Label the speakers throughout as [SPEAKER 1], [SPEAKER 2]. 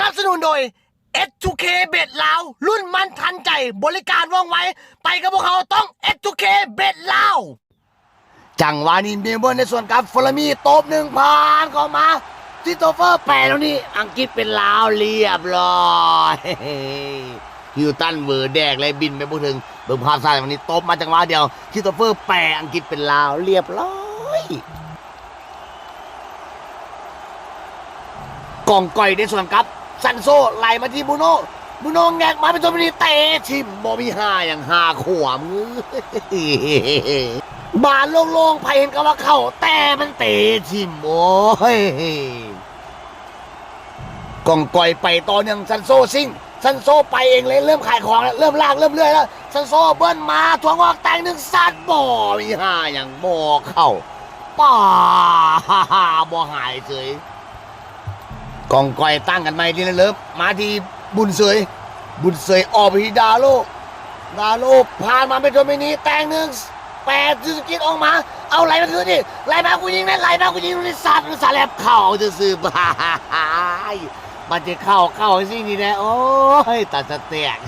[SPEAKER 1] นับสนุนโดย S2K เบ็ดลาว รุ่นมันทันใจบริการว่องไว ไปกับพวกเขาต้อง S2K เบ็ดลาว จังหวะนี้เมลเบิร์นในส่วนกับฟลามีโตบหนึ่งผ่านเข้ามาทิโตเฟอร์แปลแล้วนี่ อังกฤษเป็นลาวเรียบร้อยฮิวตันเวอร์แดกเลยบินไปพูดถึงเบิ่งภาพซ้ายวันนี้โตบมาจังหวะเดียวทิโตเฟอร์แปลอังกฤษเป็นลาวเรียบร้อยกองก่อยในส่วนกับ ซันโซไหลมาที่บูโน่บูโน่แงกมาเป็นตัวมินีเตะทิมบอมีห้าอย่างห้าขวามบาโล่งๆไผเห็นก็ว่าเข้า แต่มันเตะทิมโอ้ยกองก่อยไปต่อเนื่องซันโซซิ่งซันโซไปเองเลยเริ่มขายของแล้วเริ่มลากเริ่มเลื่อยแล้วซันโซเบิ้ลมาทวงออกแต่งหนึ่งสัตว์บ่มีห้าอย่างบ่เข้าป้าบ่หายเฉย กองก้อยตั้งกันใหม่ทีละเลิฟมาที่บุญเสย บุญเสยออกไปที่ดาโลดาโลผ่านมาเป็นโดมินีแต่งหนึ่งแปดจูสกินออกมา เอาไหลมาคืนดิไหลมากูยิงนะไหลมากูยิงลูกนิสัตว์ลูกสาแลบเข่าจะซื้อบ้ายมันจะเข้าเข้าสินี่นะโอ้ยตัดสเตียก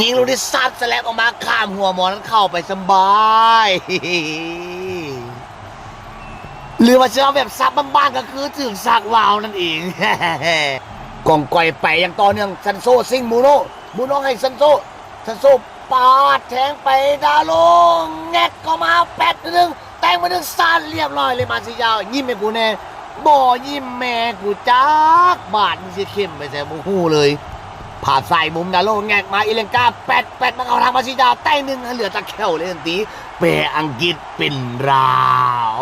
[SPEAKER 1] ยิงลูกนิสัตว์สแลบออกมาข้ามหัวหมอนั้นเข้าไปสบาย หรือว่าจะเอาแบบซับบ้านๆก็คือถึงซักวาวนั่นเอง กองก่อยไปอย่างต่อเนื่องซันโซซิงมูโนมูโนให้ซันโซซันโซปาดแทงไปดาโลงแงกก็มาแปดหนึ่งแต่งมาหนึ่งซานเรียบร้อยเลยมาสิยาว ยิ้มให้กูแน่บ่ยิ้มแม่กูจักบาดมันสิเข้มไปแต่บูฮู้เลย ผ่าใส่มุมดาโลแงกมาอิเลนกาแปดแปดมาเอาทางมาสิยาวแต่งหนึ่งเหลือตะแควเลยทันทีแปอังกฤษเป็นราว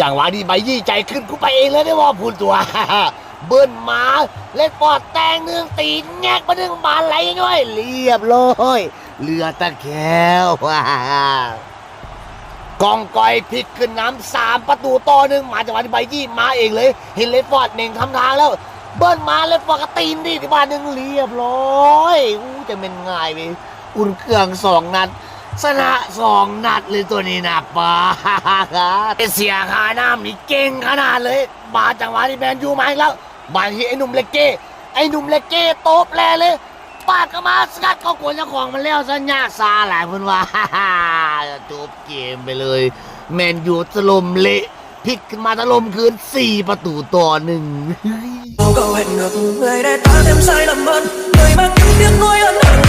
[SPEAKER 1] จังหวะนี้ใบยี่ใจขึ้นกูไปเองเลยได้ว่าพูดตัว เบิ้ลมาเล่นปอดแตงเนืองตีนแงกมาหนึ่งบานไหลย่อยเรียบร้อยเรือตะแควกองกอยพลิกขึ้นน้ำสามประตูต่อหนึ่งมาจังหวะที่ใบยี่มาเองเลย เห็นเลนฟอร์ดเน่งทำทางแล้ว เบิ้ลมาเลนฟอร์ดก็ตีนดิที่บ้านหนึ่งเรียบร้อยอู้จะเป็นง่ายเลยอุ่นเครื่องสองนัดชนะสองนัดเลยตัวนี้นะป้าเสียคาน้ำนี่เก่งขนาดเลย มาจังหวะที่แมนยูมาอีกแล้วบาทีไอ้หนุ่มเลกเก้ไอ้หนุ่มเลกเก้โตบแลเลยปาดก็มาสกัดก็กวนเจ้าของมันแล้วซะยาซาหลายเพิ่นว่าจบเกมไปเลย แมนยูถล่มเละพลิกขึ้นมาถล่มคืน4ประตูต่อหนึ่ง
[SPEAKER 2] cầu hẹn ngược, người để ta thêm sai lầm hơn. Người mang những tiếng nuối ân hận